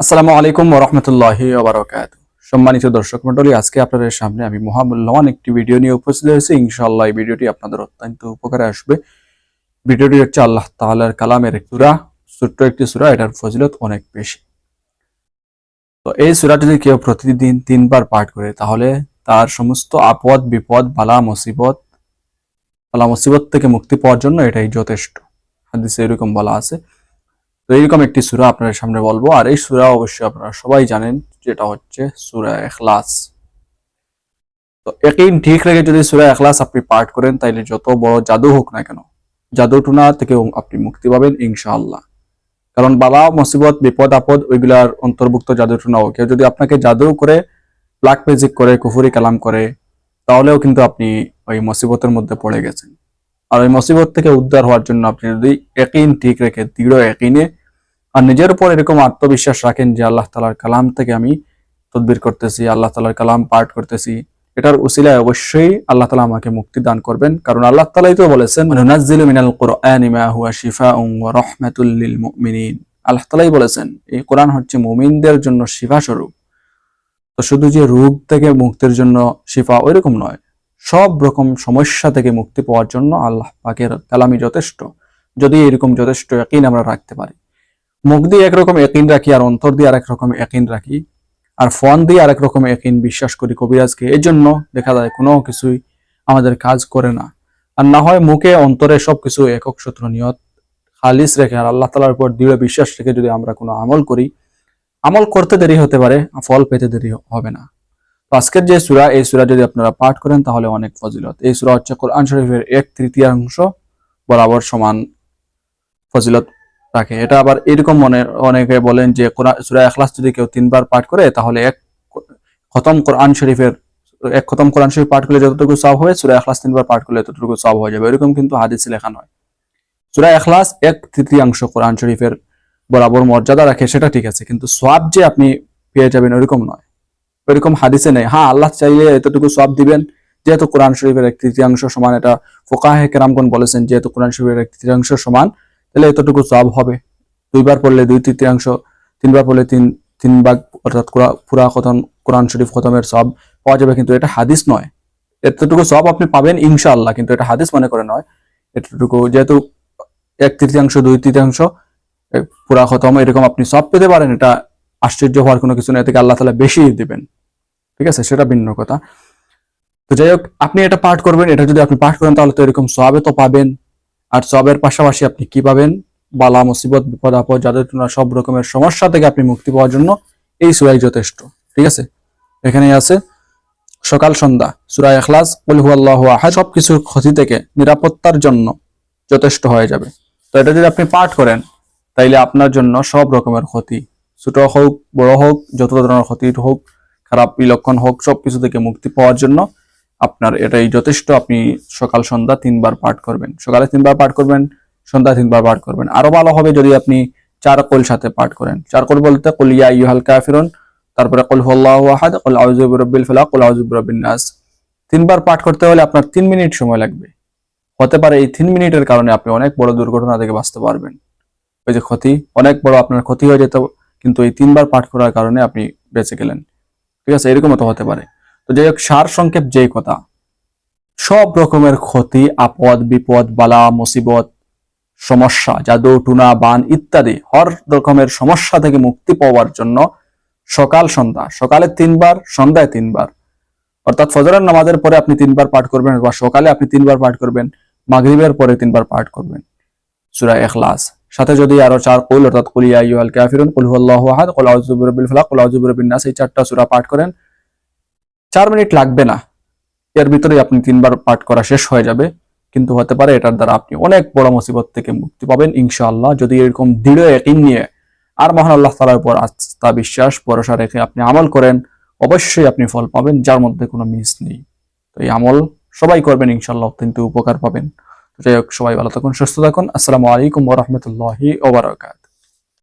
আসসালামু আলাইকুম ওরহমতুল্লাহ ওবরাকাত সম্মানিত দর্শক মন্ডলী আজকে আপনাদের সামনে আমি মহামূল্যবান একটি ভিডিও নিয়ে উপস্থিত হয়েছি। ইনশাআল্লাহ এই ভিডিওটি আপনাদের অত্যন্ত উপকারে আসবে। ভিডিওটি হচ্ছে আল্লাহ তাআলার কালামের সুরা। ছোট্ট একটি সুরা, এটার ফজিলত অনেক বেশি। তো এই সুরা যদি কেউ প্রতিদিন তিনবার পাঠ করে, তাহলে তার সমস্ত আপদ, বিপদ, বালা, মুসিবত বালা, মুসিবত থেকে মুক্তি পাওয়ার জন্য এটাই যথেষ্ট। হাদিসে এরকম বলা আছে। তো এইরকম একটি সুরা আপনাদের সামনে বলব। আর এই সুরা অবশ্যই আপনারা সবাই জানেন, যেটা হচ্ছে সুরা এখলাস তো একই ঠিক রেখে যদি সুরা এখলাস আপনি পাঠ করেন, তাইলে যত বড় জাদু হোক না কেন জাদু টুনা থেকে আপনি মুক্তি পাবেন ইনশাআল্লাহ। কারণ বালা, মুসিবত, বিপদ, আপদ, ওইগুলার অন্তর্ভুক্ত জাদু টুনাও কেউ যদি আপনাকে জাদু করে, ব্ল্যাক ম্যাজিক করে, কুফুরি কালাম করে, তাহলেও কিন্তু আপনি ওই মুসিবতের মধ্যে পড়ে গেছেন। আর ওই মুসিবত থেকে উদ্ধার হওয়ার জন্য আপনি যদি একইন ঠিক রেখে, দৃঢ় একইনে আর নিজের উপর এরকম আত্মবিশ্বাস রাখেন যে আল্লাহ তালার কালাম থেকে আমি তদবির করতেছি, আল্লাহ তালার কালাম পাঠ করতেছি। এটার উসিলায় অবশ্যই আল্লাহ তালা আমাকে মুক্তি দান করবেন। কারণ আল্লাহ তালাই তো বলেছেন আল্লাহ তালাই বলেছেন, এই কোরআন হচ্ছে মুমিনদের জন্য শিফা স্বরূপ তো শুধু যে রোগ থেকে মুক্তির জন্য শিফা ওইরকম নয়, সব রকম সমস্যা থেকে মুক্তি পাওয়ার জন্য আল্লাহ পাকের কালামি যথেষ্ট। যদি এরকম যথেষ্ট একইন আমরা রাখতে পারি। মুখ দিয়ে একরকম একইন রাখি আর অন্তর দিয়ে আরেক রকম একইন রাখি। আর ফোন দিয়ে আরেক রকম একইন বিশ্বাস করি কবিরাজকে। এই জন্য দেখা যায় কোনো কিছুই আমাদের কাজ করে না। আর না হয় মুখে অন্তরে সবকিছু একক সূত্র নিয়ত খালিস রেখে আর আল্লাহ তালার উপর দৃঢ় বিশ্বাস রেখে যদি আমরা কোনো আমল করি, আমল করতে দেরি হতে পারে ফল পেতে দেরি হবে না। তো আজকের যে সুরা, এই সুরা যদি আপনারা পাঠ করেন তাহলে অনেক ফজিলত। এই সুরা হচ্ছে কোরআন শরীফের এক তৃতীয়াংশ বরাবর সমান ফজিলত। রাখে। এটা আবার এরকম মনে, অনেকে বলেন যে সুরা এখলাস যদি কেউ তিনবার পাঠ করে, তাহলে এক খতম কোরআন শরীফের, এক খতম কোরআন শরীফ পাঠ করলে যতটুকু সব হবে, সুরা এখলাস তিনবার পাঠ করলে ততটুকু সব হয়ে যাবে। এরকম কিন্তু হাদিসে লেখা নয়। সুরা এখলাস এক তৃতীয়াংশ কোরআন শরীফের বরাবর মর্যাদা রাখে, সেটা ঠিক আছে। কিন্তু সব যে আপনি পেয়ে যাবেন ওইরকম নয়। ওইরকম হাদিসে নেই। হ্যাঁ আল্লাহ চাইলে এতটুকু সব দিবেন, যেহেতু কোরআন শরীফের এক তৃতীয়াংশ সমান, এটা ফোকাহে কেরামগণ বলেছেন, যেহেতু কোরআন শরীফের এক তৃতীয়াংশ সমান তাহলে এতটুকু সব হবে। দুইবার পড়লে দুই তৃতীয়াংশ, তিনবার পড়লে তিন তিন ভাগ অর্থাৎ পুরা- খতম, কোরআন শরীফ খতমের সব পাওয়া যাবে, কিন্তু এটা হাদিস নয়। এতটুকু সব আপনি পাবেন ইনশাআল্লাহ, কিন্তু এটা হাদিস মনে করে নয়। এতটুকু যেহেতু এক তৃতীয়াংশ, দুই তৃতীয়াংশ পুরা খতম, এরকম আপনি সব পেতে পারেন, এটা আশ্চর্য হওয়ার কোনো কিছু নেই থেকে আল্লাহ তালা বেশি দিবেন। ঠিক আছে? সেটা ভিন্ন কথা। তো যাই হোক, আপনি এটা পাঠ করবেন, এটা যদি আপনি পাঠ করেন, তাহলে তো এরকম সবে তো পাবেন। আর সবের পাশাপাশি আপনি কি পাবেন? বালা, মুসিবত, বিপদ, আপদ, যাদের সব রকমের সমস্যা থেকে আপনি মুক্তি পাওয়ার জন্য এই সুরাই যথেষ্ট। ঠিক আছে? এখানে আছে, সকাল সন্ধ্যা সুরা এখলাস, কুল হুয়াল্লাহ আহাদ, সবকিছুর ক্ষতি থেকে নিরাপত্তার জন্য যথেষ্ট হয়ে যাবে। তো এটা যদি আপনি পাঠ করেন, তাইলে আপনার জন্য সব রকমের ক্ষতি। ছোট হোক, বড় হোক, যত ধরনের ক্ষতি হোক, খারাপ বিলক্ষণ হোক সব কিছু থেকে মুক্তি পাওয়ার জন্য আপনার এটাই যথেষ্ট, আপনি সকাল, সন্ধ্যা তিনবার পাঠ করবেন। সকালে তিনবার পাঠ করবেন, সন্ধ্যা তিনবার পাঠ করবেন। আরও ভালো হবে যদি আপনি চার কল সাথে পাঠ করেন। চার কল বলতে কলিয়া ইউহাল কাফিরুন, তারপরে কল হুয়াল্লাহু আহাদ, কল আউযু বিরাব্বিল ফালাক, কল বিরাব্বিন নাস। তিনবার পাঠ করতে হলে আপনার তিন মিনিট সময় লাগবে। হতে পারে এই তিন মিনিটের কারণে আপনি অনেক বড় দুর্ঘটনা থেকে বাঁচতে পারবেন। ওই যে ক্ষতি, অনেক বড় আপনার ক্ষতি হয়ে যেত, কিন্তু এই তিনবার পাঠ করার কারণে আপনি বেঁচে গেলেন। ঠিক আছে, এরকমও তো হতে পারে। তো যাই হোক, সার সংক্ষেপ যেই কথা। সব রকমের ক্ষতি, আপদ, বিপদ, বালা, মুসিবত, সমস্যা, জাদু, টুনা, বান ইত্যাদি হর রকমের সমস্যা থেকে মুক্তি পাওয়ার জন্য সকাল সন্ধ্যা, সকালে তিনবার, সন্ধ্যায় তিনবার। অর্থাৎ ফজরের নামাজের পরে আপনি তিনবার পাঠ করবেন বা সকালে আপনি তিনবার পাঠ করবেন, মাগরিবের পরে তিনবার পাঠ করবেন। সূরা ইখলাস। সাথে যদি আরও চার কুল, অর্থাৎ কুল ইয়া আইয়ুহাল কাফিরুন, কুল হুয়াল্লাহু আহাদ, কুল আউযু বিরাব্বিল ফালাক, কুল আউযু বিরাব্বিন নাস, এই চারটা সূরা পাঠ করেন চার মিনিট লাগবে না। এর ভিতরে আপনি তিনবার পাঠ করা শেষ হয়ে যাবে। কিন্তু হতে পারে এটার দ্বারা আপনি অনেক বড় মুসিবত থেকে মুক্তি পাবেন, ইনশাআল্লাহ। যদি এরকম দৃঢ় একই নিয়ে আর মহান আল্লাহ তালার উপর আস্থা, বিশ্বাস, ভরসা রেখে আপনি আমল করেন, অবশ্যই আপনি ফল পাবেন, যার মধ্যে কোনো মিস নেই। তো এই আমল সবাই করবেন ইনশাল্লাহ অত্যন্ত উপকার পাবেন। যাই হোক, সবাই ভালো থাকুন, সুস্থ থাকুন। আসসালামু আলাইকুম ওরহমতুল্লাহি ওবরাকাত